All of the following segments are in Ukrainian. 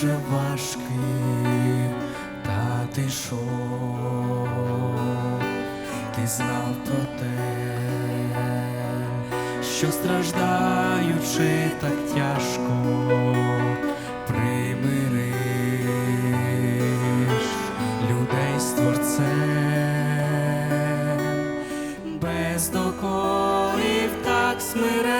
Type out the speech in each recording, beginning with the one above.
Дуже важкий, та ти йшов, ти знав про те, що страждаючи так тяжко, примириш людей з творцем, без докорів так смирено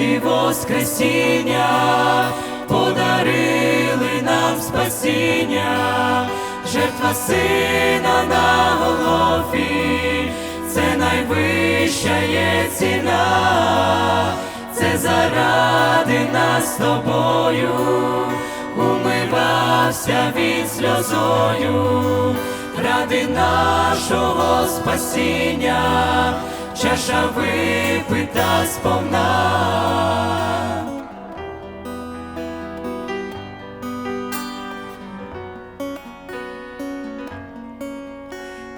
смерть і воскресіння подарили нам спасіння, жертва сина на Голгофі, це найвища є ціна, це заради нас тобою, умивався він сльозою, ради нашого спасіння, чаша випита сповна.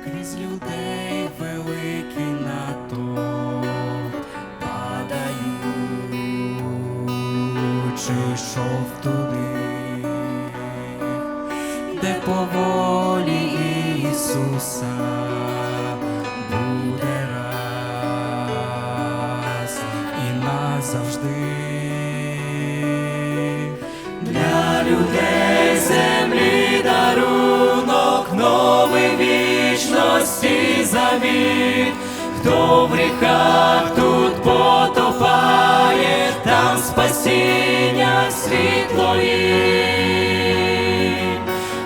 Крізь людей великий натовп падаючи йшов туди, де по волі Ісуса назавжди для людей землі дарунок новий вічності завіт, хто в гріхах тут потопає, там спасіння світло є.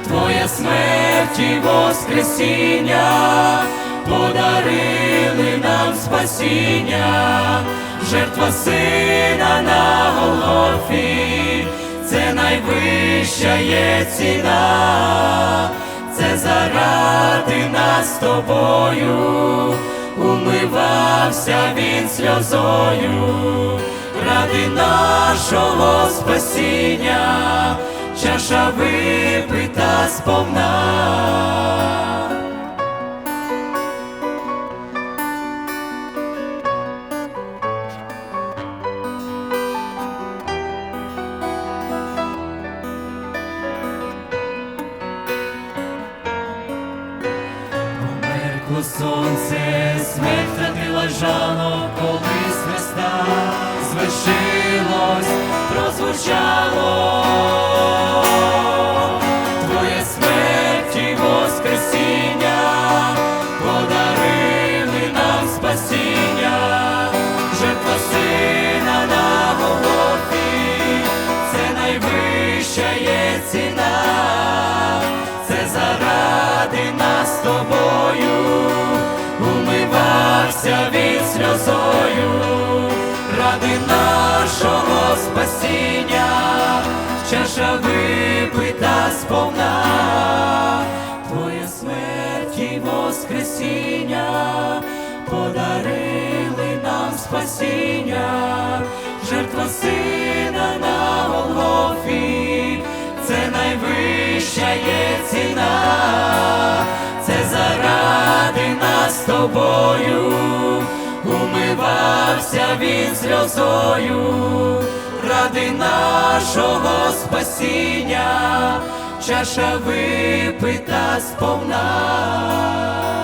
Твоя смерть і воскресіння подарили нам спасіння, жертва сина на Голгофі, це найвища є ціна, це заради нас тобою, умивався він сльозою, ради нашого спасіння, чаша випита сповна. Померкло сонце, смерть втратила жало, коли з Христа звершилось, прозвучало. Спасіння, жертва сина на Голгофі, це найвища є ціна, це заради нас тобою, умивався він сльозою, ради нашого спасіння, чаша випита сповна.